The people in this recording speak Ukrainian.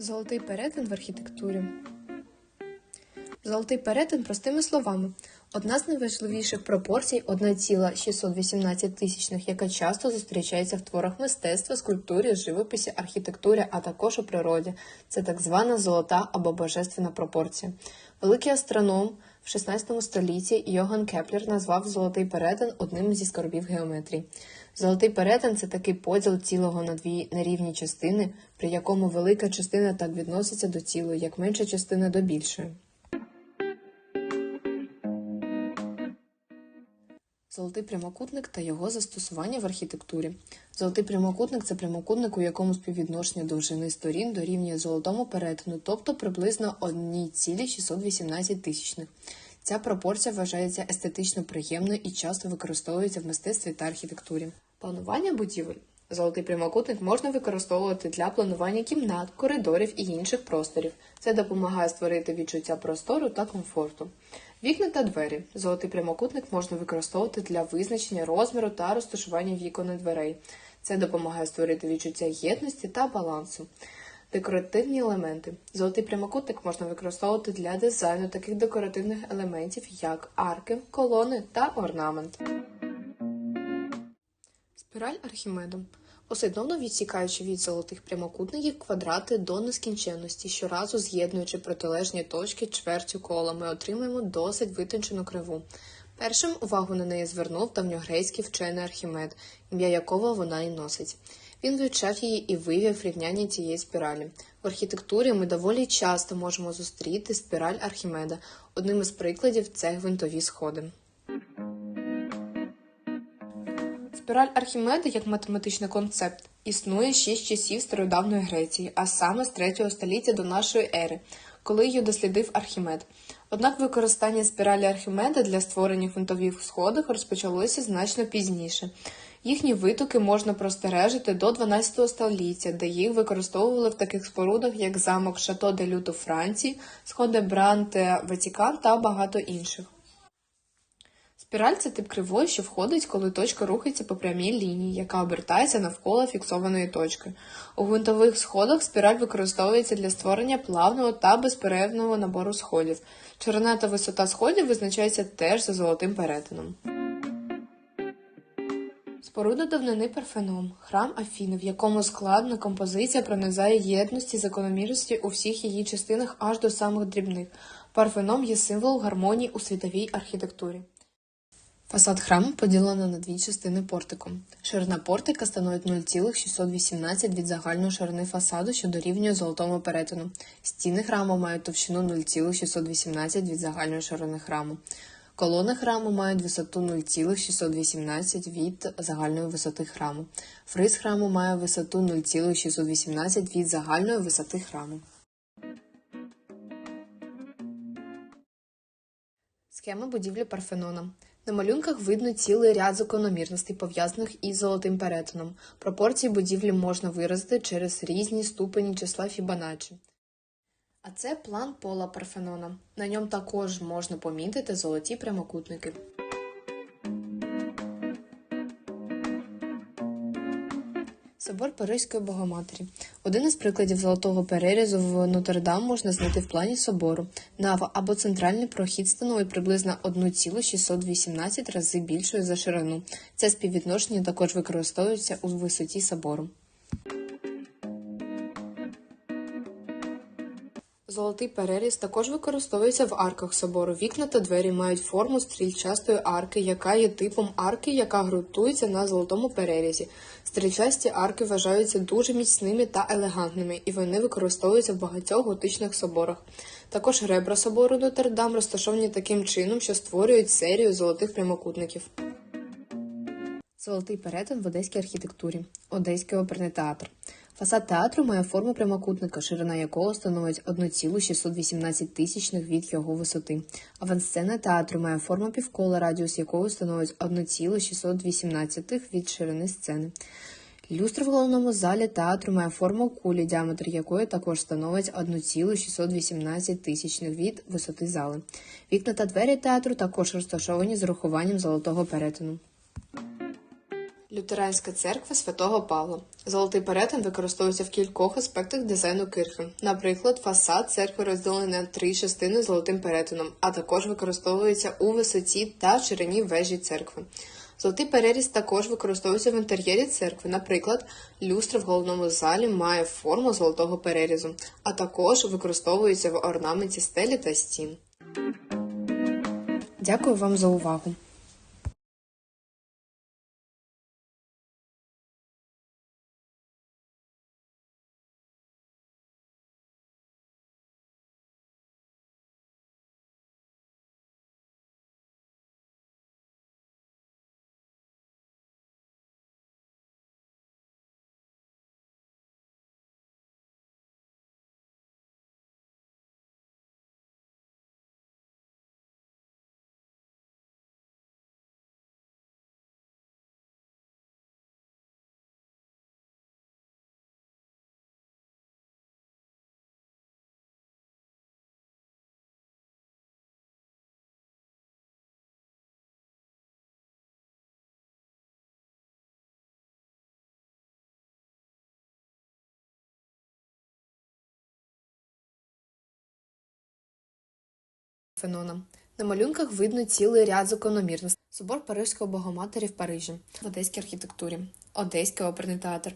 Золотий перетин в архітектурі. Золотий перетин простими словами. Одна з найважливіших пропорцій 1,618 тисячних, яка часто зустрічається в творах мистецтва, скульптурі, живописі, архітектурі, а також у природі. Це так звана золота або божественна пропорція. Великий астроном в 16 столітті Йоган Кеплер назвав золотий перетин одним зі скарбів геометрії. Золотий перетин це такий поділ цілого на дві нерівні частини, при якому велика частина так відноситься до цілої, як менша частина до більшої. Золотий прямокутник та його застосування в архітектурі. Золотий прямокутник це прямокутник, у якому співвідношення довжини сторін дорівнює золотому перетину, тобто приблизно 1,618 тисячних. Ця пропорція вважається естетично приємною і часто використовується в мистецтві та архітектурі. Планування будівель. Золотий прямокутник можна використовувати для планування кімнат, коридорів і інших просторів. Це допомагає створити відчуття простору та комфорту. Вікна та двері. Золотий прямокутник можна використовувати для визначення розміру та розташування вікон і дверей. Це допомагає створити відчуття єдності та балансу. Декоративні елементи. Золотий прямокутник можна використовувати для дизайну таких декоративних елементів, як арки, колони та орнамент. Спіраль Архімеда. Послідовно відсікаючи від золотих прямокутників квадрати до нескінченності, щоразу з'єднуючи протилежні точки чвертю кола, ми отримаємо досить витончену криву. Першим увагу на неї звернув давньогрецький вчений Архімед, ім'я якого вона і носить. Він вивчав її і вивів рівняння цієї спіралі. В архітектурі ми доволі часто можемо зустріти спіраль Архімеда. Одним із прикладів це гвинтові сходи. Спіраль Архімеда як математичний концепт існує ще з часів стародавньої Греції, а саме з 3 століття до нашої ери, коли її дослідив Архімед. Однак використання спіралі Архімеда для створення фронтових сходах розпочалося значно пізніше. Їхні витоки можна простежити до 12 століття, де їх використовували в таких спорудах, як замок Шато де Лют у Франції, сходи Бранте Ватікан та багато інших. Спіраль це тип кривої, що входить, коли точка рухається по прямій лінії, яка обертається навколо фіксованої точки. У гвинтових сходах спіраль використовується для створення плавного та безперервного набору сходів. Ширина та висота сходів визначається теж за золотим перетином. Споруда давнини Парфеном, храм Афіни, в якому складна композиція пронизає єдності закономірності у всіх її частинах аж до самих дрібних. Парфеном є символ гармонії у світовій архітектурі. Фасад храму поділено на дві частини портиком. Ширина портика становить 0,618 від загальної ширини фасаду, що дорівнює золотому перетину. Стіни храму мають товщину 0,618 від загальної ширини храму. Колони храму мають висоту 0,618 від загальної висоти храму. Фриз храму має висоту 0,618 від загальної висоти храму. Схема будівлі Парфенона. На малюнках видно цілий ряд закономірностей, пов'язаних із золотим перетином. Пропорції будівлі можна виразити через різні ступені числа Фібоначчі. А це план пола Парфенона. На ньому також можна помітити золоті прямокутники. Собор Паризької Богоматері. Один із прикладів золотого перерізу в Нотр-Дам можна знайти в плані собору. Нава або центральний прохід становить приблизно 1,618 рази більшою за ширину. Це співвідношення також використовується у висоті собору. Золотий переріз також використовується в арках собору. Вікна та двері мають форму стрільчастої арки, яка є типом арки, яка ґрунтується на золотому перерізі. Стрільчасті арки вважаються дуже міцними та елегантними, і вони використовуються в багатьох готичних соборах. Також ребра собору Нотр-Дам розташовані таким чином, що створюють серію золотих прямокутників. Золотий перетин в одеській архітектурі. Одеський оперний театр. Фасад театру має форму прямокутника, ширина якого становить 1,618 тисячних від його висоти. Авансцена театру має форму півкола, радіус якого становить 1,618 від ширини сцени. Люстра в головному залі театру має форму кулі, діаметр якої також становить 1,618 тисячних від висоти зали. Вікна та двері театру також розташовані з урахуванням золотого перетину. Лютеранська церква святого Павла. Золотий перетин використовується в кількох аспектах дизайну кирхи. Наприклад, фасад церкви розділений на три частини золотим перетином, а також використовується у висоті та ширині вежі церкви. Золотий переріз також використовується в інтер'єрі церкви. Наприклад, люстра в головному залі має форму золотого перерізу, а також використовується в орнаменті стелі та стін. Дякую вам за увагу. Фенона. На малюнках видно цілий ряд закономірностей. Собор Парижського Богоматері в Парижі, в одеській архітектурі, Одеський оперний театр,